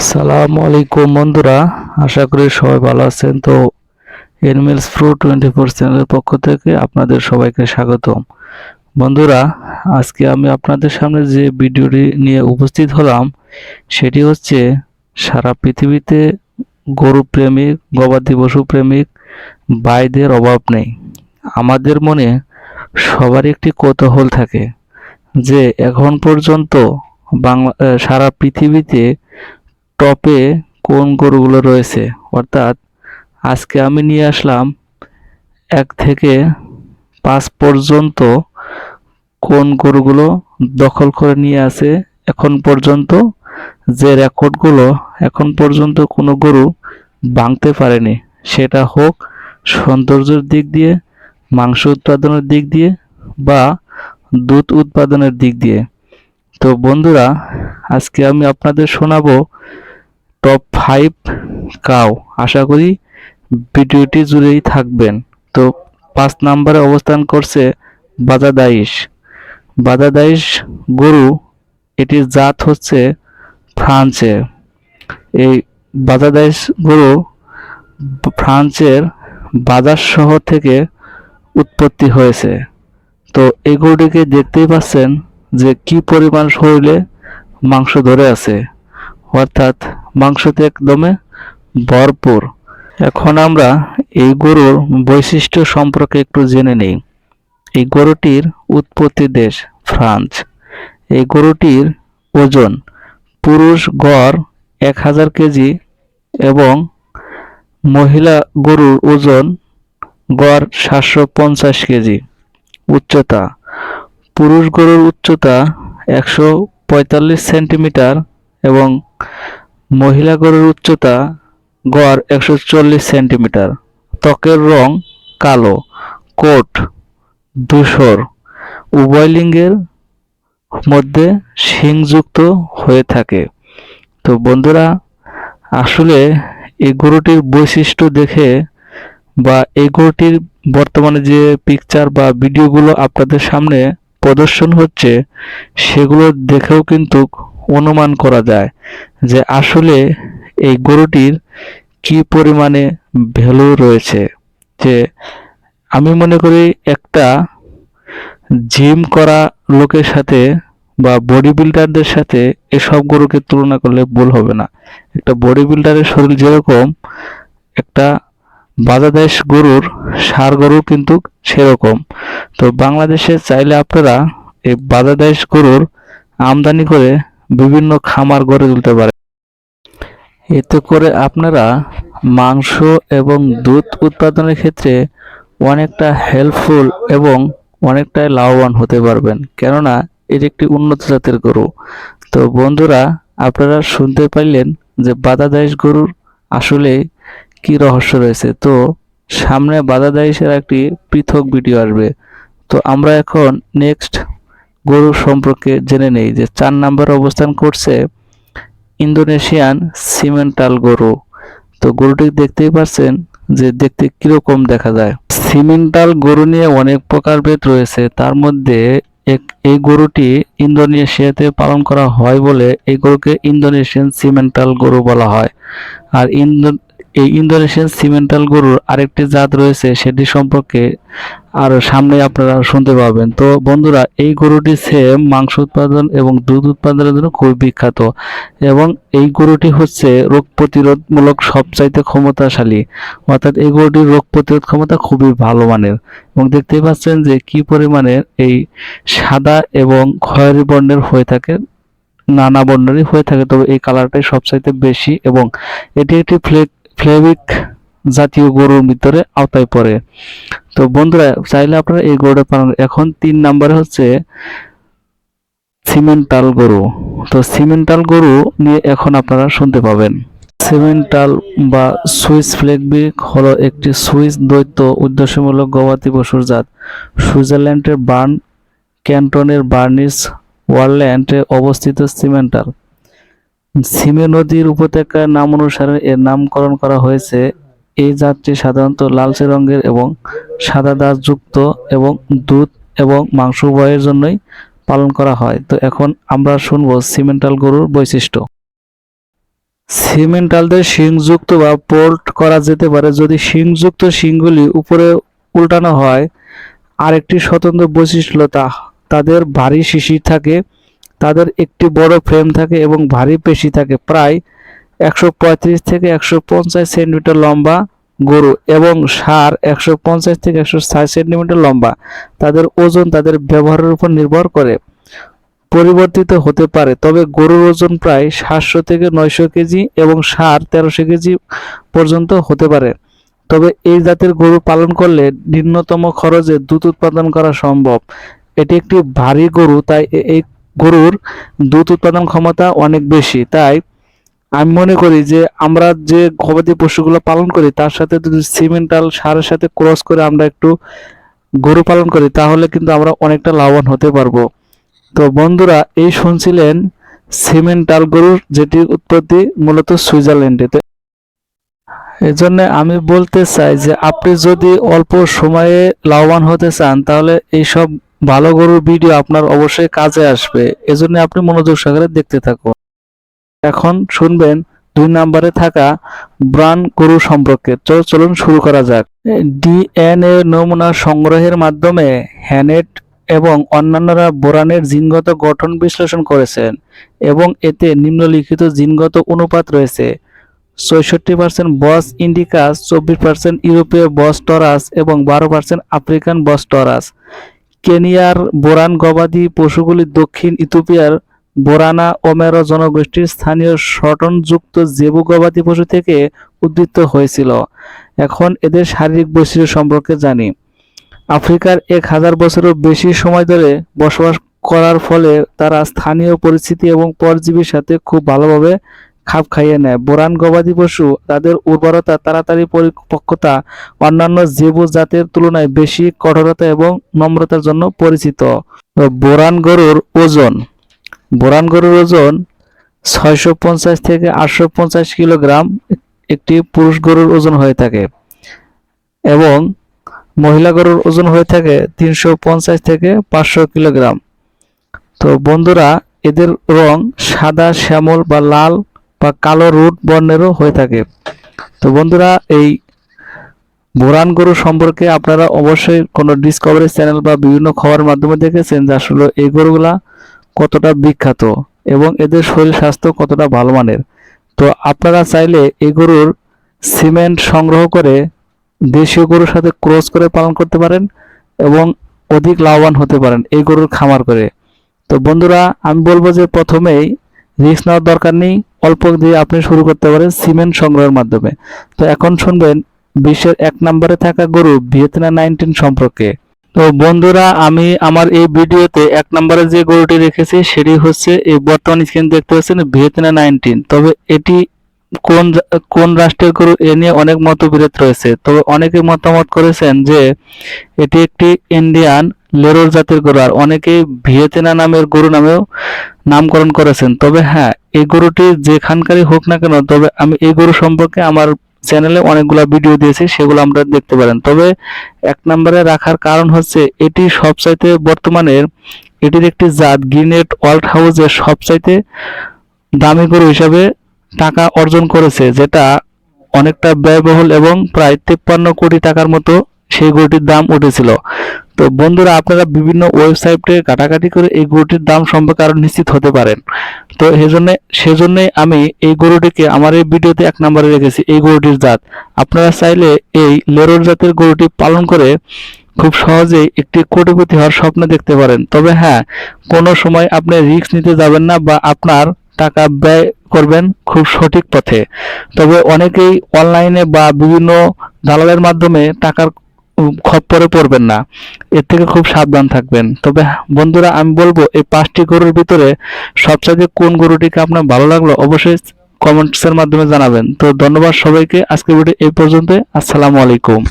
আসসালামু আলাইকুম বন্ধুরা, আশা করি সবাই ভালো আছেন। তো এনিমেলস প্রো টোয়েন্টি ফোর চ্যানেলের পক্ষ থেকে আপনাদের সবাইকে স্বাগতম। বন্ধুরা, আজকে আমি আপনাদের সামনে যে ভিডিওটি নিয়ে উপস্থিত হলাম, সেটি হচ্ছে সারা পৃথিবীতে গরু প্রেমিক, গবাদি পশু প্রেমিক ভাইদের অভাব নেই। আমাদের মনে সবার একটি কৌতূহল থাকে যে এখন পর্যন্ত বাংলা, সারা পৃথিবীতে টপে কোন গরুগুলো রয়েছে? অর্থাৎ আজকে আমি নিয়ে আসলাম এক থেকে পাঁচ পর্যন্ত কোন গরুগুলো দখল করে নিয়ে আছে এখন পর্যন্ত। যে রেকর্ডগুলো এখন পর্যন্ত কোনো গরু ভাঙতে পারেনি, সেটা হোক সৌন্দর্যের দিক দিয়ে, মাংস উৎপাদনের দিক দিয়ে বা দুধ উৎপাদনের দিক দিয়ে। তো বন্ধুরা, আজকে আমি আপনাদের শোনাবো টপ ফাইভ কাও আশা করি ভিডিওটি জুড়েই থাকবেন। তো পাঁচ নম্বরে অবস্থান করছে বাজাদাইশ বাজাদাইশ গরু এটির জাত হচ্ছে ফ্রান্সে। এই বাজাদাইশ গরু ফ্রান্সের বাজার শহর থেকে উৎপত্তি হয়েছে। তো এই গরুটিকে দেখতেই পাচ্ছেন যে কি পরিমাণ শরীরে মাংস ধরে আছে। অর্থাৎ মাংসতে একদমে ভরপুর। এখন আমরা এই গরুর বৈশিষ্ট্য সম্পর্কে একটু জেনে নেই। এই গরুটির উৎপত্তি দেশ ফ্রান্স। এই গরুটির ওজন পুরুষ গড় এক হাজার কেজি এবং মহিলা গরুর ওজন গড় সাতশো পঞ্চাশ কেজি। উচ্চতা পুরুষ গরুর উচ্চতা একশো পঁয়তাল্লিশ সেন্টিমিটার এবং মহিলা গরুর উচ্চতা গড় একশো চল্লিশ সেন্টিমিটার। ত্বকের রং কালো, কোট, ধূসর। উভয় লিঙ্গের মধ্যে শিংযুক্ত হয়ে থাকে। তো বন্ধুরা, আসলে এই গরুটির বৈশিষ্ট্য দেখে বা এই গরুটির বর্তমানে যে পিকচার বা ভিডিওগুলো আপনাদের সামনে প্রদর্শন হচ্ছে, সেগুলো দেখেও কিন্তু অনুমান করা যায় যে আসলে এই গরুটির কি পরিমাণে ভ্যালু রয়েছে। যে আমি মনে করি একটা জিম করা লোকের সাথে বা বডি বিল্ডারদের সাথে এসব গরুকে তুলনা করলে ভুল হবে না। একটা বডি বিল্ডারের শরীর যেরকম, একটা বাজাদেশ গরুর সার গরু কিন্তু সেরকম। তো বাংলাদেশে চাইলে আপনারা এই বাজাদেশ গরুর আমদানি করে বিভিন্ন খামার গড়ে তুলতে পারে। এতে করে আপনারা মাংস এবং দুধ উৎপাদনের ক্ষেত্রে অনেকটা হেল্পফুল এবং অনেকটাই লাভবান হতে পারবেন। কেননা, এটি একটি উন্নত জাতের গরু। তো বন্ধুরা, আপনারা শুনতে পারলেন যে বাদাদাইশ গরুর আসলে কি রহস্য রয়েছে। তো সামনে বাদাদাইশের একটি পৃথক ভিডিও আসবে। তো আমরা এখন নেক্সট গরু সম্পর্কে জেনে নেই যে চার নাম্বার অবস্থান করছে ইন্দোনেশিয়ান সিমেন্টাল গরু। তো গরুটি দেখতেই পাচ্ছেন যে দেখতে কীরকম দেখা যায়। সিমেন্টাল গরু নিয়ে অনেক প্রকার প্রকারভেদ রয়েছে। তার মধ্যে এক, এই গরুটি ইন্দোনেশিয়াতে পালন করা হয় বলে এই গরুকে ইন্দোনেশিয়ান সিমেন্টাল গরু বলা হয়। আর ইন্দো, এই ইন্দোনেশিয়ান সিমেন্টাল গরুর আরেকটি জাত রয়েছে, সেটি সম্পর্কে আর সামনে আপনারা শুনতে পাবেন। তো বন্ধুরা, এই গরুটি সেম মাংস উৎপাদন এবং দুধ উৎপাদনের জন্য খুবই বিখ্যাত এবং এই গরুটি হচ্ছে রোগ প্রতিরোধমূলক সবচাইতে ক্ষমতাশালী। অর্থাৎ এই গরুটির রোগ প্রতিরোধ ক্ষমতা খুবই ভালো মানের এবং দেখতেই পাচ্ছেন যে কি পরিমাণে এই সাদা এবং খয়েরি বর্ণের হয়ে থাকে, নানা বর্ণেরই হয়ে থাকে। তবে এই কালারটাই সবচাইতে বেশি এবং এটি একটি ফ্লেভিক জাতীয় গরুর ভিতরে আওতায় পড়ে। তো বন্ধুরা, চাইলে আপনারা এই গরুটা পালন এখন তিন নম্বরে হচ্ছে সিমেন্টাল গরু। তো সিমেন্টাল গরু নিয়ে এখন আপনারা শুনতে পাবেন। সিমেন্টাল বা সুইস ফ্লেগবিক হলো একটি সুইস দ্বৈত উদ্দেশ্যমূলক গবাদি পশুর জাত। সুইজারল্যান্ডের বার্ন ক্যান্টনের বার্নিস ওয়ারল্যান্ডে অবস্থিত সিমেন্টাল। সিমে নদীর উপত্যকার নাম অনুসারে এর নামকরণ করা হয়েছে এই জাতটি সাধারণত লালচে রঙের এবং সাদা দাগ যুক্ত এবং দুধ এবং মাংস উভয়ের জন্যই পালন করা হয়। তো এখন আমরা শুনব সিমেন্টাল গরুর বৈশিষ্ট্য। সিমেন্টালদের শিংযুক্ত বা পোল্ট করা যেতে পারে। যদি শিংযুক্ত শিংগুলি উপরে উল্টানো হয়, আরেকটি স্বতন্ত্র বৈশিষ্ট্য তা, তাদের ভারী শিশির থাকে, তাদের একটি বড় ফ্রেম থাকে এবং ভারী পেশি থাকে। প্রায় একশো পঁয়ত্রিশ থেকে একশো পঞ্চাশ সেন্টিমিটার লম্বা গরু এবং ষাঁড় একশো থেকে একশো ষাট সেন্টিমিটার লম্বা। তাদের ওজন তাদের ব্যবহারের উপর নির্ভর করে। পরিবর্তিত হতে পারে, তবে গরুর ওজন প্রায় সাতশো থেকে নয়শো কেজি এবং ষাঁড় তেরোশো কেজি পর্যন্ত হতে পারে। তবে এই জাতের গরু পালন করলে নিম্নতম খরচে দুধ উৎপাদন করা সম্ভব। এটি একটি ভারী গরু, তাই এই গরুর দুধ উৎপাদন ক্ষমতা অনেক বেশি। তাই আমি মনে করি যে আমরা যে গবাদি পশুগুলো পালন করি, তার সাথে যদি সিমেন্টাল সারের সাথে ক্রস করে আমরা একটু গরু পালন করি, তাহলে কিন্তু আমরা অনেকটা লাভবান হতে পারব। তো বন্ধুরা, এই শুনছিলেন সিমেন্টাল গরুর যেটি উৎপত্তি মূলত সুইজারল্যান্ডে। তো এজন্য আমি বলতে চাই যে আপনি যদি অল্প সময়ে লাভবান হতে চান, তাহলে এইসব ভালো গরুর ভিডিও আপনার অবশ্যই কাজে আসবে। এজন্য আপনি মনোযোগ সহকারে দেখতে থাকুন। এখন শুনবেন দুই নম্বরে থাকা ব্রান গরু সম্পর্কে। চলুন শুরু করা যাক। ডিএনএ নমুনা সংগ্রহের মাধ্যমে হ্যানেট এবং অন্যান্যরা বোরানের জিনগত গঠন বিশ্লেষণ করেছেন এবং এতে নিম্নলিখিত জিনগত অনুপাত রয়েছে। ছয়ষট্টি পার্সেন্ট বস ইন্ডিকাস, চব্বিশ পার্সেন্ট ইউরোপীয় বস টরাস এবং বারো পার্সেন্ট আফ্রিকান বস টরাস। কেনিয়ার বোরান গবাদি পশুগুলি দক্ষিণ ইথিওপিয়ার বোরানা ওমেরো জনগোষ্ঠীর স্থানীয় শটনযুক্ত জেবু গবাদি পশু থেকে উদ্বৃত্ত হয়েছিল। এখন এদের শারীরিক বৈশিষ্ট্য সম্পর্কে জানি। আফ্রিকার এক হাজার বছরেরও বেশি সময় ধরে বসবাস করার ফলে তারা স্থানীয় পরিস্থিতি এবং পরজীবীর সাথে খুব ভালোভাবে খাপ খাইয়ে নেয়। বোরান গবাদি পশু তাদের উর্বরতা, তাড়াতাড়ি পরিপক্কতা, অন্যান্য জেবু জাতের তুলনায় বেশি কঠোরতা এবং নম্রতার জন্য পরিচিত। বোরান গরুর ওজন বোরান গরুর ওজন ছয়শো পঞ্চাশ থেকে আটশো পঞ্চাশ কিলোগ্রাম একটি পুরুষ গরুর ওজন হয়ে থাকে এবং মহিলা গরুর ওজন হয়ে থাকে তিনশো পঞ্চাশ থেকে পাঁচশো কিলোগ্রাম। তো বন্ধুরা, এদের রং সাদা, শ্যামল বা লাল বা কালো রুট বর্ণেরও হয়ে থাকে। তো বন্ধুরা, এই বোরান গরু সম্পর্কে আপনারা অবশ্যই কোনো ডিসকভারি চ্যানেল বা বিভিন্ন খবরের মাধ্যমে দেখেছেন যে আসলে এই গরুগুলা কতটা বিখ্যাত এবং এদের শরীর স্বাস্থ্য কতটা ভালো মানের? তো আপনারা চাইলে এই গরুর সিমেন্ট সংগ্রহ করে দেশীয় গরুর সাথে ক্রস করে পালন করতে পারেন এবং অধিক লাভবান হতে পারেন এই গরুর খামার করে। তো বন্ধুরা, আমি বলব যে প্রথমেই রিস্ক নেওয়ার দরকার নেই, অল্প দিয়ে আপনি শুরু করতে পারেন সিমেন্ট সংগ্রহের মাধ্যমে। তো এখন শুনবেন, বিশ্বের এক নম্বরে থাকা গরু ভিয়েতনা নাইনটিন সম্পর্কে। তো বন্ধুরা, আমি আমার এই ভিডিওতে এক নম্বরে যে গরুটি রেখেছি, সেটি হচ্ছে এই বর্তমান স্ক্রিন দেখতে পাচ্ছেন ভিয়েতনাম নাইনটিন। তবে এটি কোন কোন রাষ্ট্রের গরু এ নিয়ে অনেক মতবিরোধ রয়েছে? তবে অনেকে মতামত করেছেন যে, এটি একটি ইন্ডিয়ান লেরোর জাতের গরু, আর অনেকেই ভিয়েতনাম নামের গরু নামেও নামকরণ করেছেন। তবে হ্যাঁ এই গরুটি যেখানকারই হোক না কেন, তবে আমি এই গরু সম্পর্কে আমার চ্যানেলে অনেকগুলো ভিডিও দিয়েছি, সেগুলো আমরা দেখতে পারেন। তবে এক নম্বরে রাখার কারণ হচ্ছে, এটি সবচাইতে বর্তমানের, এটির একটি জাত গ্রিনেট ওয়ার্ল্ড হাউসের সবচাইতে দামি গরু হিসাবে টাকা অর্জন করেছে, যেটা অনেকটা ব্যয়বহুল এবং প্রায় তেপ্পান্ন কোটি টাকার মতো সেই গরুটির দাম উঠেছিল। তো বন্ধুরা, আপনারা বিভিন্ন ওয়েবসাইটে ঘাটাঘাটি করে এই গরুটির দাম সম্পর্কে আরও নিশ্চিত হতে পারেন। তো সেজন্য সেজন্যই আমি এই গরুটিকে, আমার এই ভিডিওতে এক নম্বরে রেখেছি, এই গরুটির জাত। আপনারা চাইলে এই লেরোর জাতের গরুটি পালন করে খুব সহজেই একটি কোটিপতি হওয়ার স্বপ্ন দেখতে পারেন। তবে হ্যাঁ কোনো সময় আপনি রিস্ক নিতে যাবেন না বা আপনার টাকা ব্যয় করবেন খুব সঠিক পথে। তবে অনেকেই অনলাইনে বা বিভিন্ন দালালের মাধ্যমে টাকার খপ্পরে পড়বেন না। এর থেকে খুব সাবধান থাকবেন। তবে বন্ধুরা, আমি বলব, এই পাঁচটি গরুর ভিতরে সবচেয়ে কোন গরুটিকে আপনার ভালো লাগল অবশ্যই কমেন্টসের মাধ্যমে জানাবেন। তো ধন্যবাদ সবাইকে। আজকের ভিডিও এই পর্যন্ত আসসালামু আলাইকুম।